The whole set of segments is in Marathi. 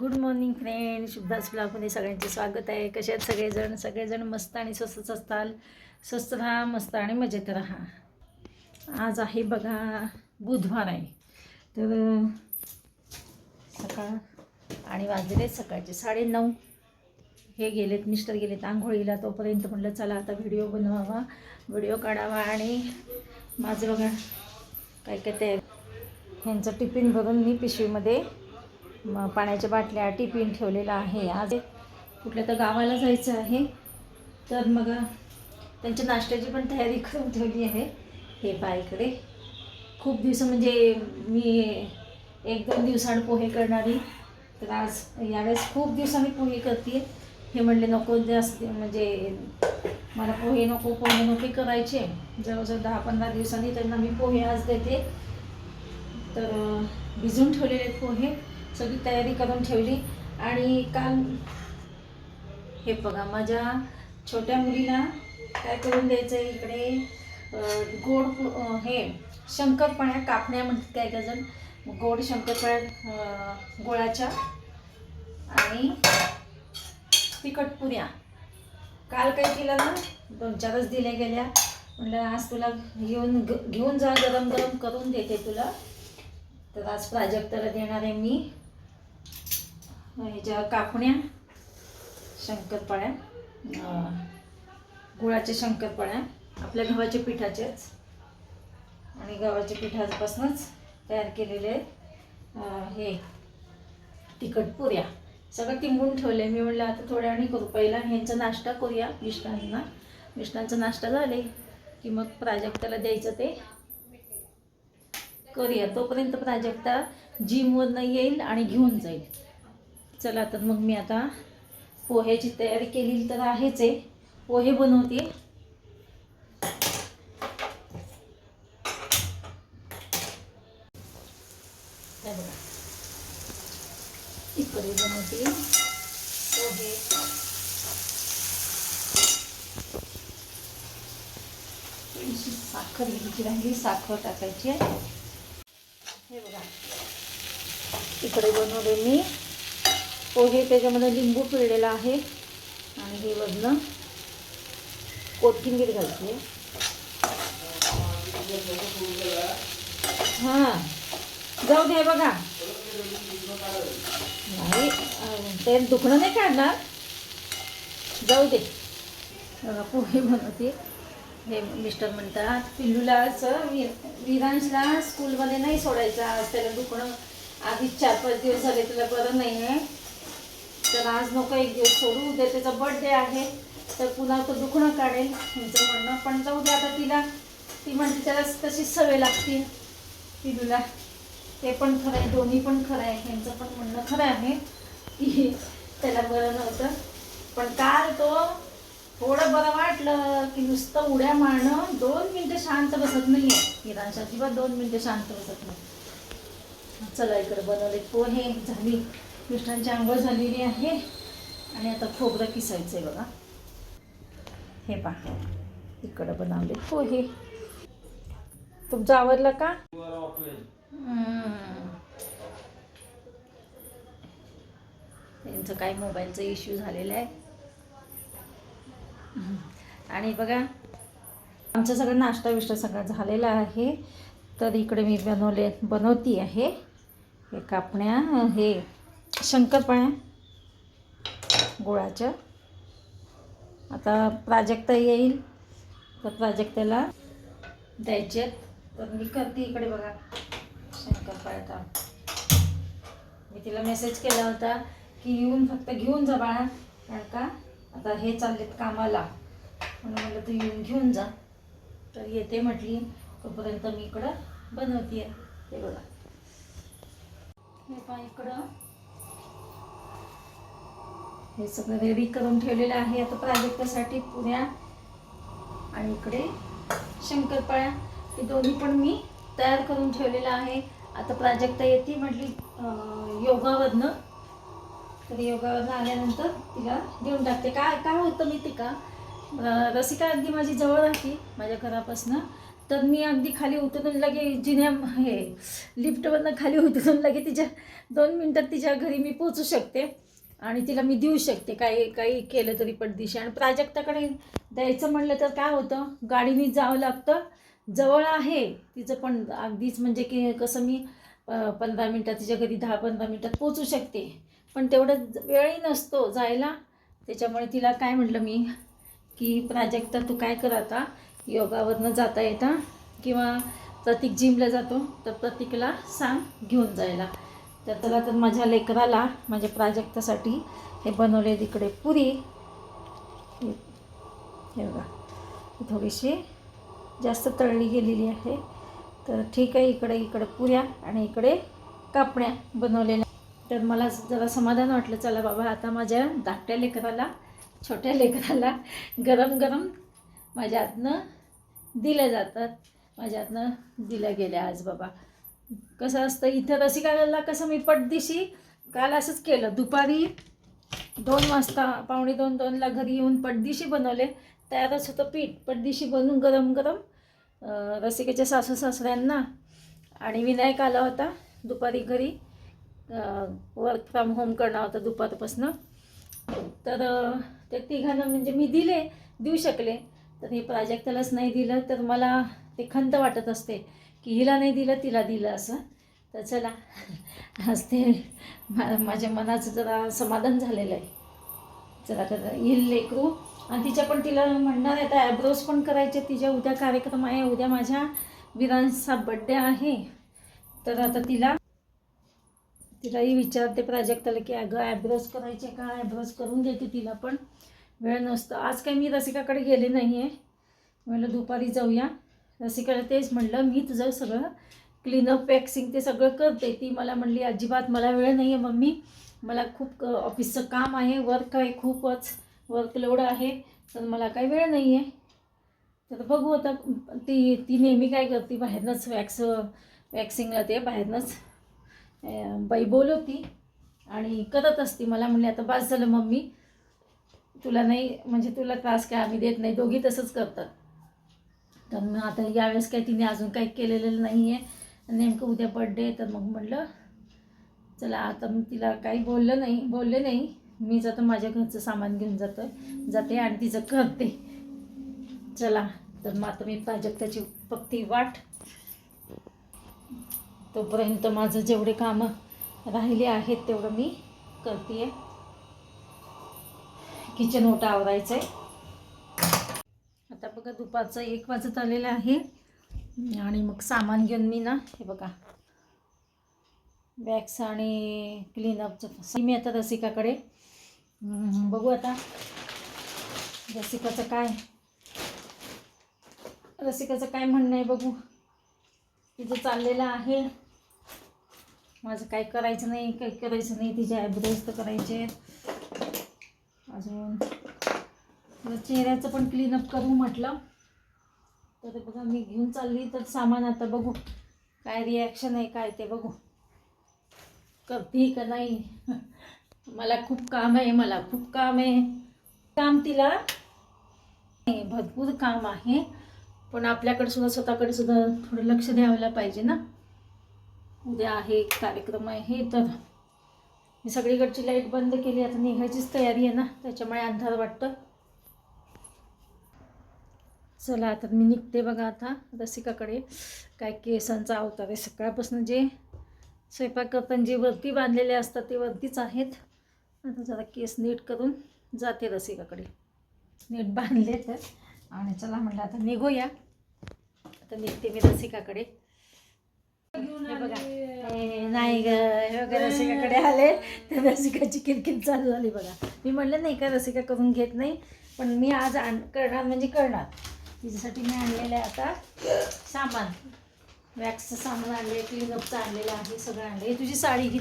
गुड मॉर्निंग फ्रेंड शुभदास ब्लॉगमध्ये सगळ्यांचे स्वागत आहे. कसे आहेत सगळेजण? सगळेजण मस्त आणि स्वस्तच असताल. स्वस्त राहा मस्त आणि मजेत राहा. आज आहे बघा बुधवार आहे. तर सकाळ आणि वाजलेले सकाळचे साडेनऊ हे गेलेत मिस्टर गेलेत आंघोळीला. तोपर्यंत म्हटलं चला आता व्हिडिओ बनवावा. व्हिडिओ काढावा आणि माझं बघा काय काय ते ह्यांचं टिफिन भरून मी पिशवीमध्ये मग पाण्याच्या बाटल्या टिफिन ठेवलेला आहे आज. कुठल्या तर गावाला जायचं आहे. तर मग त्यांच्या नाश्त्याची पण तयारी करून ठेवली आहे. हे बाईकडे खूप दिवस म्हणजे मी एक दोन दिवसांनी पोहे करणारी. तर आज यावेळेस खूप दिवसांनी पोहे करते हे म्हणले नको जास्त म्हणजे मला पोहे नको पोहे नको करायचे. जवळजवळ दहा पंधरा दिवसांनी त्यांना मी पोहे आज देते. तर भिजून ठेवलेले आहेत पोहे. सगळी तयारी करून ठेवली. आणि काल हे बघा माझ्या छोट्या मुलीला काय करून द्यायचं आहे इकडे गोड हे शंकरपाण्या कापण्या म्हणतात काय गजन गोड शंकरपाळ्या गोळाच्या. आणि तिखट पुऱ्या. काल काय केलं ना दोन चारच दिल्या गेल्या. म्हटलं आज तुला घेऊन ग- घेऊन जा गरम गरम करून देते तुला. तर आज प्राजक्ताला देणार आहे मी. ह्याच्या कापण्या शंकरपाळ्या गुळाच्या शंकरपाळ्या आपल्या गव्हाच्या पिठाच्याच आणि गव्हाच्या पिठापासूनच तयार केलेले हे तिखट पुऱ्या. सगळं तिंबून ठेवले मी म्हणलं आता थोड्या वेळाने करू. पहिला ह्यांचा नाश्ता करूया मिष्टांना मिष्टांचा नाश्ता झाले की मग प्राजक्ताला द्यायचं ते. करूया. तोपर्यंत प्राजक्ता जिमवरनं येईल आणि घेऊन जाईल. चला तर मग मी आता पोह्याची तयारी केलेली तर आहेच आहे. पोहे बनवते. बघा. इकडे बनवते पोहे. साखर घ्यायची राहिली साखर टाकायची आहे. हे बघा. इकडे बनवले मी पोहे त्याच्यामध्ये लिंबू पिळलेला आहे. आणि हे वरनं कोथिंबीर घालते. हां. जाऊ दे बघा. नाही ते दुखणं नाही काढणार. जाऊ दे. बघा पोहे बनवते. हे मिस्टर म्हणतात पिल्लूलाच वि विरांशला स्कूलमध्ये नाही सोडायचं. आज त्याला दुखणं. आधीच चार पाच दिवस झाले तुला बरं नाही आहे तर आज नको एक दिवस सोडू. उद्या त्याचा बर्थडे आहे. तर पुन्हा तो दुखणं काढेल. ह्यांचं म्हणणं. पण जाऊ दे आता तिला. ती म्हणते त्याला तशीच सवय लागते. पिलूला ते पण खरं आहे. दोन्ही पण खरं आहे. ह्यांचं पण म्हणणं खरं आहे. की त्याला बरं नव्हतं. पण काल तो थोडं बरं वाटलं की नुसतं उड्या मारणं दोन मिनटं शांत बसत नाही आहे हिरांश अजिबात दोन मिनटं शांत बसत नाही. चला इकडे बनवले. पोहे झाली. कृष्णांची आंघोळ झालेली आहे आणि आता खोबरं किसायचं आहे बघा. हे पहा इकडं बनवले. हो, पोहे तुमचं आवडलं का? त्यांचं काय मोबाईलचा इश्यू झालेला आहे. आणि बघा आमचं सगळं नाश्ता विष्टा सगळं झालेला आहे. तर इकडे मी बनवले बनवती आहे. हे कापण्या हे शंकरपाळ्या गुळाच्या आता प्राजक्ता येईल. तर प्राजक्ताला द्यायचे. तर मी करते इकडे बघा. शंकरपाळ्याचा मी तिला मेसेज केला होता की येऊन फक्त घेऊन जा बाळा. कारण का? आता हे चाललेत कामाला. म्हणून म्हटलं तू येऊन घेऊन जा. तर येते म्हटली. तोपर्यंत मी इकडं बनवते ते बघा. हे पहा इकडं. हे सगळं रेडी करून ठेवलेलं आहे. आता प्राजक्तासाठी पुऱ्या आणि इकडे शंकरपाळ्या. हे दोन्ही पण मी तयार करून ठेवलेलं आहे. आता प्राजक्ता येते म्हटली योगावरनं. तर योगावरनं आल्यानंतर तिला देऊन टाकते. काय काय होतं मी ते का? रसिका अगदी माझी जवळ राहते माझ्या घरापासनं. तर मी अगदी खाली उतरून लगे जिन्या हे लिफ्टवरनं खाली उतरून लगे तिच्या दोन मिनटात तिच्या घरी मी पोचू शकते. आणि तिला मी देऊ शकते काही काही केलं तरी पण दिशा. आणि प्राजक्ताकडे द्यायचं म्हणलं तर काय होतं गाडीने जावं लागतं. जवळ आहे तिचं पण अगदीच म्हणजे की कसं मी पंधरा मिनटात तिच्या घरी दहा पंधरा मिनटात पोचू शकते. पण तेवढं वेळही नसतो जायला. त्याच्यामुळे तिला काय म्हटलं मी की प्राजक्ता तू काय कर आता? योगावरनं जाता येता. किंवा प्रतीक जिमला जातो तर प्रतीकला सांग घेऊन जायला. तर त्याला तर माझ्या लेकराला माझ्या प्राजक्तासाठी हे बनवले तिकडे पुरी. हे बघा थोडीशी जास्त तळली गेलेली आहे. तर ठीक आहे इकडे इकडे पुऱ्या आणि इकडे कापण्या बनवलेल्या. तर मला जरा समाधान वाटलं. चला बाबा आता माझ्या धाकट्या लेकराला छोट्या लेकराला गरम गरम माझ्या हातनं दिल्या जातात. माझ्या हातनं दिल्या गेल्या आज बाबा. कसं असतं इथं रसिकाला कसं मी पटदिशी काल असंच केलं. दुपारी दोन वाजता पावणे दोन दोनला घरी येऊन पटदिशी बनवले. तयारच होतं पीठ. पटदिशी बनवून गरम गरम रसिकेच्या सासू सासऱ्यांना आणि विनायक आला होता दुपारी घरी. वर्क फ्रॉम होम करणार होता दुपारपासनं. तर ते तिघांना म्हणजे मी दिले देऊ शकले. तर हे प्राजक्तालाच नाही दिलं तर मला ते खंत वाटत असते. की हिला नाही दिलं तिला दिलं असं. तर चला आज ते मा- माझ्या मनाचं जरा समाधान झालेलं आहे. चला तर येईल लेकरू. आणि तिच्या पण तिला म्हणणार आहे तर ॲब्रोज पण करायचे तिच्या उद्या कार्यक्रम आहे उद्या माझ्या विरांचा बड्डे आहे. तर आता तिला तिलाही विचारते प्राजक्ताला की अगं ॲब्रोज करायचे का? ॲब्रोज करून देते तिला पण. वेळ नसतं. आज काही मी रसिकाकडे गेले नाही आहे म्हणलं दुपारी जाऊया. रसिकाला तेच म्हणलं मी तुझं सगळं क्लीनअप वॅक्सिंग ते सगळं करते. ती मला म्हणली अजिबात मला वेळ नाही आहे मम्मी. मला खूप ऑफिसचं काम आहे वर्क आहे खूपच. वर्कलोड आहे तर मला काही वेळ नाही आहे तर बघू आता ती ती नेहमी काय करते बाहेरनंच वॅक्स वॅक्सिंगला ते बाहेरनंच बाई बोलवती आणि करत असती. मला म्हणले आता बास झालं मम्मी. तुला नाही म्हणजे तुला त्रास काय आम्ही देत नाही. दोघी तसंच करतात. तर मग आता यावेळेस काही तिने अजून काही केलेलं नाही आहे नेमकं उद्या बड्डे तर मग म्हटलं चला आता मी तिला काही बोललं नाही बोलले नाही. मीच आता माझ्या घरचं सामान घेऊन जातो जाते आणि तिचं करते. चला तर मग आता मी प्राजक्ताची पक्ती वाट. तोपर्यंत माझं जेवढे कामं राहिले आहेत तेवढं मी करते किचन ओटा आवरायचं आहे बघा दुपारचं एक वाजत आलेलं आहे. आणि मग सामान घेऊन मी ना हे बघा. बॅग्स आणि क्लीनअपचं मी आता रसिकाकडे बघू आता. रसिकाचं काय? रसिकाचं काय म्हणणं आहे बघू. तिचं चाललेलं आहे. माझं काही करायचं नाही काही करायचं नाही. तिचे आयब्रोज तर करायचे आहेत. अजून चेहऱ्याचं पण क्लीनअप करू म्हटलं. तर बघा मी घेऊन चालली. तर सामान आता बघू. काय रिॲक्शन आहे काय ते बघू. करते का नाही? मला खूप काम आहे मला खूप काम आहे. काम तिला भरपूर काम आहे. पण आपल्याकडे सुद्धा स्वतःकडे सुद्धा थोडं लक्ष द्यायला पाहिजे ना. उद्या आहे कार्यक्रम आहे. तर मी सगळीकडची लाइट बंद केली. आता निघायचीच तयारी आहे ना. त्याच्यामुळे अंधार वाटतं. चला आता मी निघते बघा आता रसिकाकडे. काय केसांचा अवतार आहे. सकाळपासून जे स्वयंपाक करताना जे वरती बांधलेले असतात ते वरतीच आहेत. आता जरा केस नीट करून जाते रसिकाकडे. नीट बांधले तर. आणि चला म्हटलं आता निघूया. आता निघते मी रसिकाकडे. बघा. नाही ग. बघा रसिकाकडे आले. तर रसिकाची किरकिर चालू झाली बघा. मी म्हणलं नाही का रसिका करून घेत नाही. पण मी आज आण करणार म्हणजे करणार. तिच्यासाठी मी आणलेलं आहे आता सामान. वॅक्सचं सामान आणले क्लीनअपचं आणलेलं आहे सगळं आणलं हे तुझी साडी घे.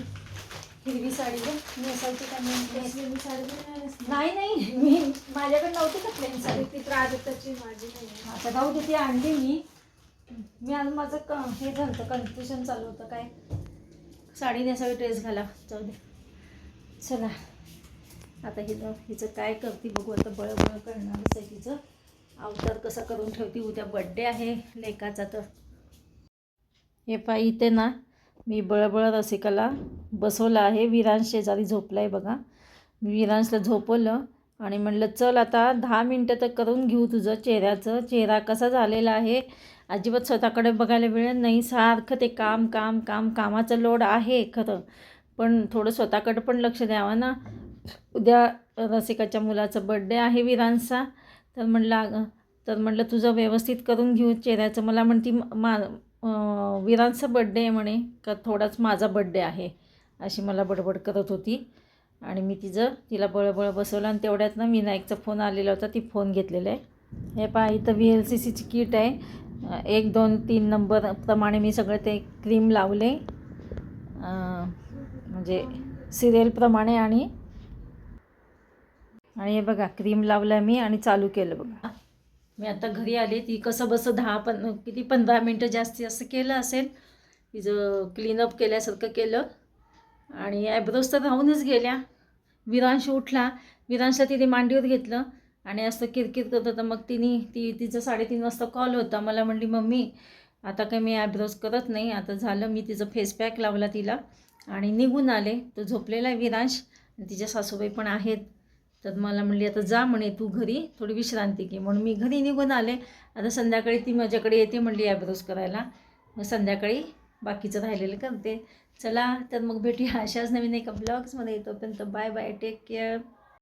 हिरवी साडी घे. नेसायची का नाही? साडी नाही नाही. मी माझ्याकडे नव्हती का प्लेन साडी? ती प्राजक्ताची माझी नाही आता जाऊ ती आणली मी. मी आज माझं क हे झालं होतं कन्फ्युजन चालू होतं काय? साडी नेसावी ड्रेस घाला. जाऊ दे. चला. आता हिचं हिचं काय करते बघू आता बळबळ करणारच आहे तिचं. अवतार कसा करून ठेवते? उद्या बड्डे आहे लेकाचा तर. हे पाय इथे ना मी बळबळ रसिकाला बसवलं आहे. विरांश शेजारी झोपला आहे बघा. मी विरांशला झोपवलं आणि म्हणलं चल आता दहा मिनटं तर करून घेऊ तुझं चेहऱ्याचं. चेहरा कसा झालेला आहे? अजिबात स्वतःकडे बघायला मिळेल नाही. सारखं ते काम काम काम कामाचं लोड आहे खरं. पण थोडं स्वतःकडं पण लक्ष द्यावं ना. उद्या रसिकाच्या मुलाचा बड्डे आहे विरांशचा. तर म्हणलं अगं तर म्हटलं तुझं व्यवस्थित करून घेऊ चेहऱ्याचं. मला म्हणती मा अं, विरांचा बड्डे आहे म्हणे का थोडाच माझा बड्डे आहे अशी मला बडबड करत होती. आणि मी तिचं तिला बळबळ बसवलं आणि तेवढ्यात ना विनायकचा फोन आलेला होता. ती फोन घेतलेला आहे. हे पहा इथं व्ही एल सी सीची किट आहे. एक दोन तीन नंबर प्रमाणे मी सगळं ते क्रीम लावले. म्हणजे सिरियलप्रमाणे आणि आणि हे बघा क्रीम लावलं मी आणि चालू केलं बघा. मी आता घरी आले ती कसं बसं दहा पण किती पंधरा मिनटं जास्ती असं केलं असेल तिचं क्लीनअप केल्यासारखं केलं. आणि ॲब्रोज तर राहूनच गेल्या. विरांश उठला. विरांशला तिने मांडीवर घेतलं आणि असं किरकिर करत होतं. मग तिने ती तिचं साडेतीन वाजता कॉल होता. मला म्हणली मम्मी आता काही मी ॲब्रोज करत नाही. आता झालं मी तिचं फेस पॅक लावला तिला. आणि निघून आले. तो झोपलेला आहे विरांश. आणि तिच्या सासूबाई पण आहेत. तर मला म्हणली आता जा म्हणे तू घरी थोडी विश्रांती घे. म्हणून मी घरी निघून आले. आता संध्याकाळी ती माझ्याकडे येते म्हणली ॲब्रोज करायला. मग संध्याकाळी बाकीचं राहिलेलं करते. चला तर मग भेटूया. अशाच नवीन एका ब्लॉग्समध्ये. तोपर्यंत बाय बाय टेक केअर.